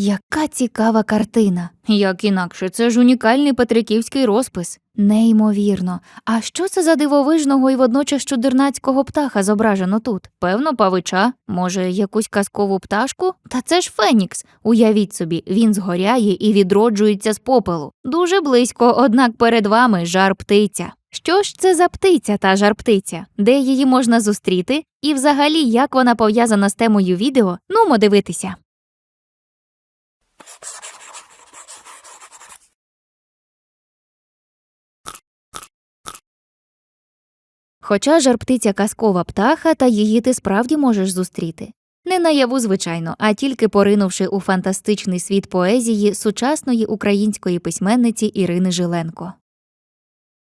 Яка цікава картина. Як інакше, це ж унікальний петриківський розпис. Неймовірно. А що це за дивовижного і водночас чудернацького птаха зображено тут? Певно, павича, може, якусь казкову пташку? Та це ж Фенікс. Уявіть собі, він згоряє і відроджується з попелу. Дуже близько, однак перед вами жар птиця. Що ж це за птиця та жар птиця? Де її можна зустріти? І взагалі, як вона пов'язана з темою відео? Нумо дивитися. Хоча жарптиця казкова птаха, та її ти справді можеш зустріти. Не наяву, звичайно, а тільки поринувши у фантастичний світ поезії сучасної української письменниці Ірини Жиленко.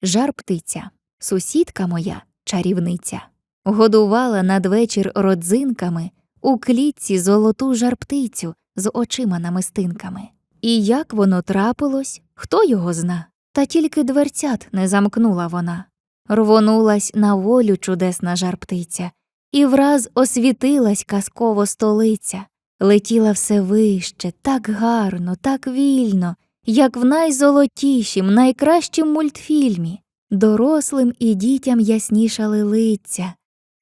Жарптиця, сусідка моя, чарівниця, годувала надвечір родзинками у клітці золоту жарптицю з очима намистинками. І як воно трапилось, хто його зна, та тільки дверцят не замкнула вона. Рвонулась на волю чудесна жарптиця, і враз освітилась казково столиця, летіла все вище, так гарно, так вільно, як в найзолотішім, найкращім мультфільмі. Дорослим і дітям яснішали лиця.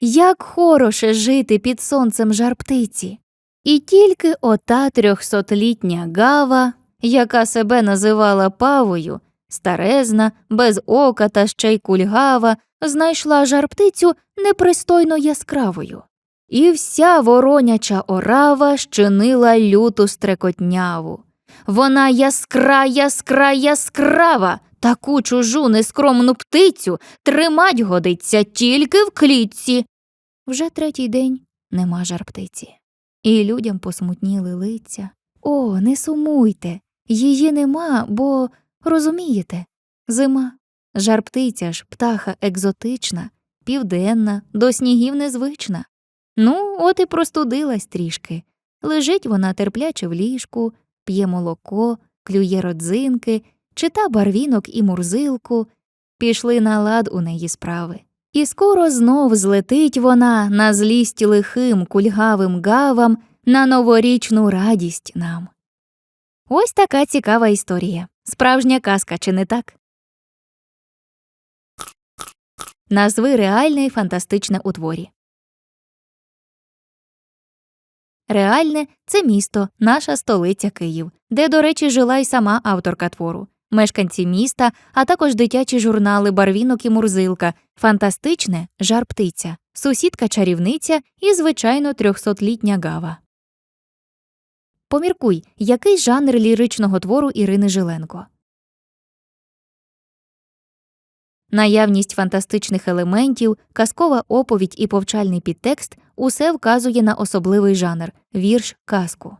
Як хороше жити під сонцем жарптиці. І тільки ота трьохсотлітня гава, яка себе називала павою, старезна, без ока та ще й кульгава, знайшла жарптицю непристойно яскравою. І вся вороняча орава щинила люту стрекотняву. Вона яскра, яскра, яскрава, таку чужу нескромну птицю тримать годиться тільки в клітці. Вже третій день нема жарптиці. І людям посмутніли лиця. О, не сумуйте, її нема, бо Розумієте, зима, жар птиця ж птаха екзотична, південна, до снігів незвична. Ну, от і простудилась трішки. Лежить вона терпляче в ліжку, п'є молоко, клює родзинки, чита барвінок і мурзилку, пішли на лад у неї справи. І скоро знов злетить вона на злість лихим кульгавим гавам на новорічну радість нам. Ось така цікава історія. Справжня казка, чи не так? Назви реальне і фантастичне у творі. Реальне це місто, наша столиця Київ, де, до речі, жила й сама авторка твору, мешканці міста, а також дитячі журнали Барвінок і Мурзилка, фантастичне жар птиця, сусідка чарівниця і, звичайно, трьохсотлітня гава. Поміркуй, який жанр ліричного твору Ірини Жиленко. Наявність фантастичних елементів, казкова оповідь і повчальний підтекст усе вказує на особливий жанр вірш казку.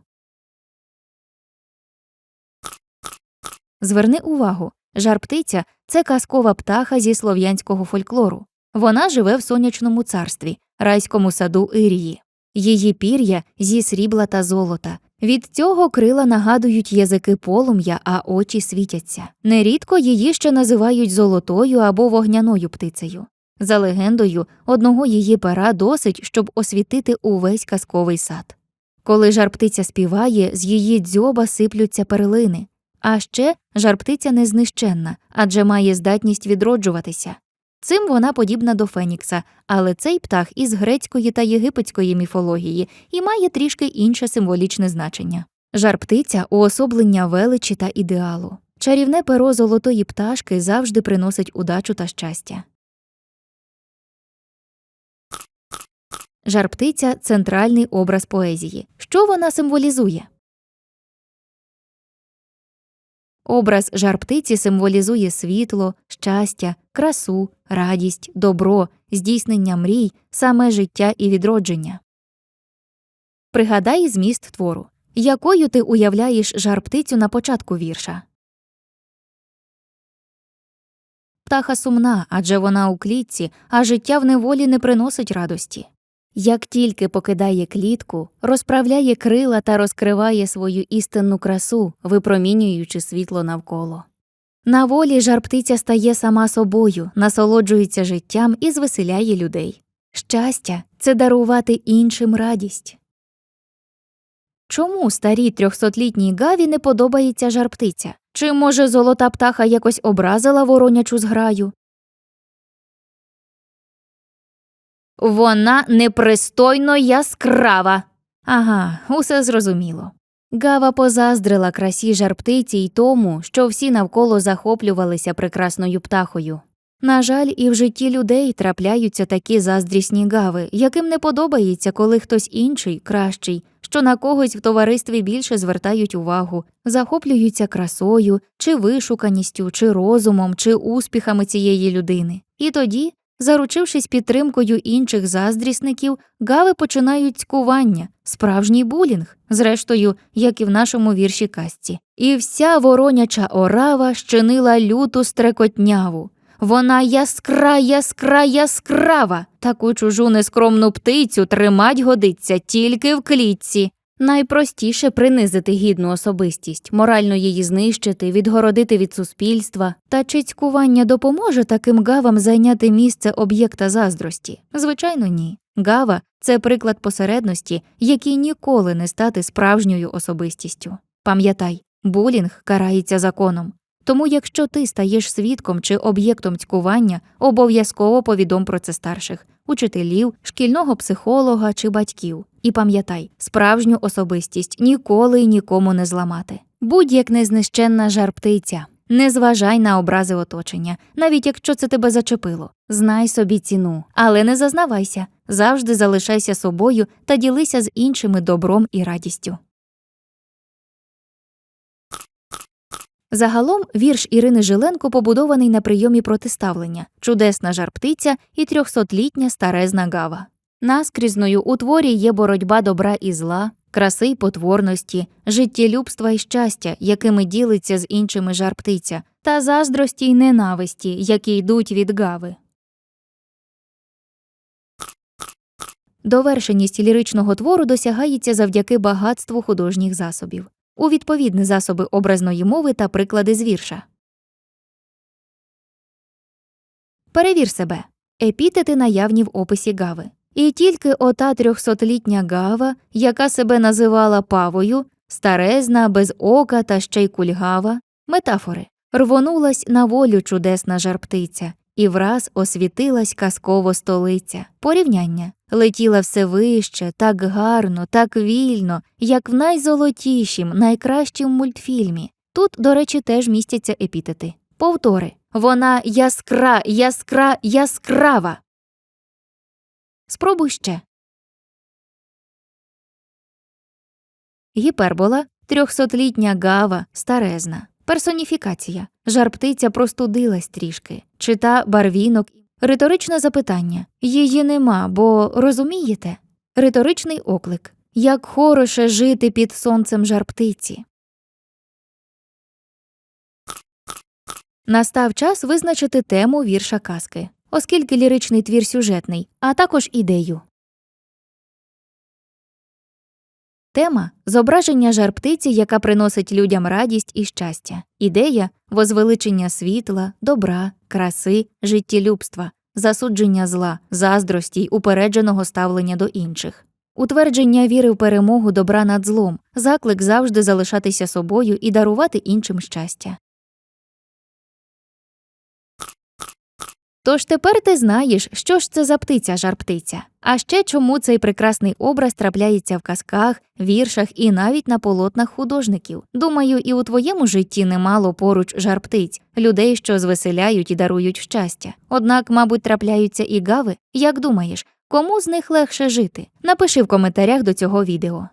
Зверни увагу жар птиця це казкова птаха зі слов'янського фольклору. Вона живе в сонячному царстві, райському саду Ірії. Її пір'я зі срібла та золота. Від цього крила нагадують язики полум'я, а очі світяться. Нерідко її ще називають золотою або вогняною птицею. За легендою, одного її пера досить, щоб освітити увесь казковий сад. Коли жарптиця співає, з її дзьоба сиплються перлини. А ще жарптиця незнищенна, адже має здатність відроджуватися. Цим вона подібна до Фенікса, але цей птах із грецької та єгипетської міфології і має трішки інше символічне значення. Жар птиця уособлення величі та ідеалу. Чарівне перо золотої пташки завжди приносить удачу та щастя. Жар птиця центральний образ поезії. Що вона символізує? Образ жар-птиці символізує світло, щастя, красу, радість, добро, здійснення мрій, саме життя і відродження. Пригадай зміст твору. Якою ти уявляєш жар-птицю на початку вірша? Птаха сумна, адже вона у клітці, а життя в неволі не приносить радості. Як тільки покидає клітку, розправляє крила та розкриває свою істинну красу, випромінюючи світло навколо. На волі жар-птиця стає сама собою, насолоджується життям і звеселяє людей. Щастя це дарувати іншим радість. Чому старій трьохсотлітній Гаві не подобається жар птиця? Чи, може, золота птаха якось образила воронячу зграю? Вона непристойно яскрава. Ага, усе зрозуміло. Гава позаздрила красі жарптиці й тому, що всі навколо захоплювалися прекрасною птахою. На жаль, і в житті людей трапляються такі заздрісні гави, яким не подобається, коли хтось інший, кращий, що на когось в товаристві більше звертають увагу, захоплюються красою, чи вишуканістю, чи розумом, чи успіхами цієї людини. І тоді, заручившись підтримкою інших заздрісників, гави починають цькування, справжній булінг, зрештою, як і в нашому вірші казці. І вся вороняча орава щинила люту стрекотняву. Вона яскра, яскра, яскрава. Таку чужу нескромну птицю тримать годиться тільки в клітці. Найпростіше принизити гідну особистість, морально її знищити, відгородити від суспільства. Та чи цькування допоможе таким гавам зайняти місце об'єкта заздрості? Звичайно, ні. Гава це приклад посередності, який ніколи не стати справжньою особистістю. Пам'ятай, булінг карається законом. Тому, якщо ти стаєш свідком чи об'єктом цькування, обов'язково повідом про це старших, учителів, шкільного психолога чи батьків. І пам'ятай, справжню особистість ніколи й нікому не зламати. Будь як незнищенна жар птиця. Не зважай на образи оточення, навіть якщо це тебе зачепило. Знай собі ціну, але не зазнавайся, завжди залишайся собою та ділися з іншими добром і радістю. Загалом вірш Ірини Жиленко побудований на прийомі протиставлення чудесна жар-птиця і трьохсотлітня старезна гава. Наскрізною у творі є боротьба добра і зла, краси й потворності, життєлюбства й щастя, якими ділиться з іншими жар-птиця, та заздрості й ненависті, які йдуть від гави. Довершеність ліричного твору досягається завдяки багатству художніх засобів у відповідні засоби образної мови та приклади з вірша. Перевір себе. Епітети наявні в описі гави. І тільки ота трьохсотлітня гава, яка себе називала павою, старезна, без ока та ще й кульгава, метафори, рвонулась на волю чудесна жарптиця, і враз освітилась казково столиця. Порівняння летіла все вище, так гарно, так вільно, як в найзолотішім, найкращім мультфільмі. Тут, до речі, теж містяться епітети. Повтори вона яскра, яскра, яскрава. Спробуй ще. Гіпербола трьохсотлітня гава старезна. Персоніфікація. Жарптиця простудилась трішки. Чита барвінок. Риторичне запитання. Її нема, бо розумієте? Риторичний оклик. Як хороше жити під сонцем жарптиці. Настав час визначити тему вірша казки, оскільки ліричний твір сюжетний, а також ідею. Тема зображення жар-птиці, яка приносить людям радість і щастя, ідея возвеличення світла, добра, краси, життєлюбства, засудження зла, заздрості й упередженого ставлення до інших, утвердження віри в перемогу добра над злом, заклик завжди залишатися собою і дарувати іншим щастя. Тож тепер ти знаєш, що ж це за птиця жар-птиця, а ще чому цей прекрасний образ трапляється в казках, віршах і навіть на полотнах художників. Думаю, і у твоєму житті немало поруч жар-птиць, людей, що звеселяють і дарують щастя. Однак, мабуть, трапляються і гави. Як думаєш, кому з них легше жити? Напиши в коментарях до цього відео.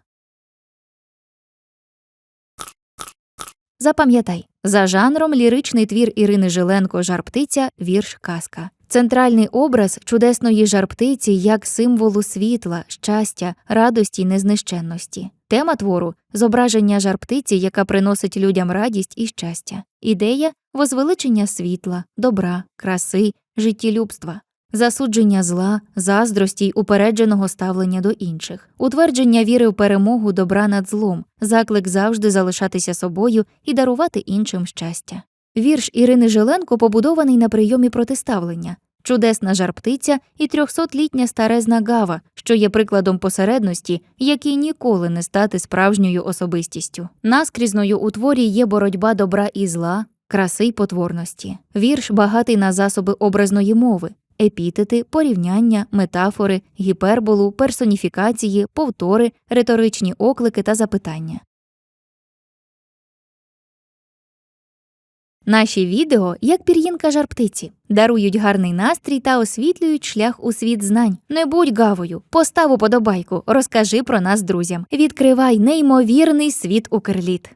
Запам'ятай, за жанром ліричний твір Ірини Жиленко Жарптиця вірш казка. Центральний образ чудесної жарптиці як символу світла, щастя, радості й незнищенності. Тема твору зображення жарптиці, яка приносить людям радість і щастя. Ідея возвеличення світла, добра, краси, життєлюбства. Засудження зла, заздрості й упередженого ставлення до інших, утвердження віри в перемогу добра над злом, заклик завжди залишатися собою і дарувати іншим щастя. Вірш Ірини Жиленко побудований на прийомі протиставлення чудесна жарптиця і трьохсотлітня старезна гава, що є прикладом посередності, якій ніколи не стати справжньою особистістю. Наскрізною у творі є боротьба добра і зла, краси й потворності. Вірш багатий на засоби образної мови. Епітети, порівняння, метафори, гіперболу, персоніфікації, повтори, риторичні оклики та запитання. Наші відео, як пір'їнка жарптиці, дарують гарний настрій та освітлюють шлях у світ знань. Не будь гавою, постав уподобайку, розкажи про нас друзям. Відкривай неймовірний світ Укрліт.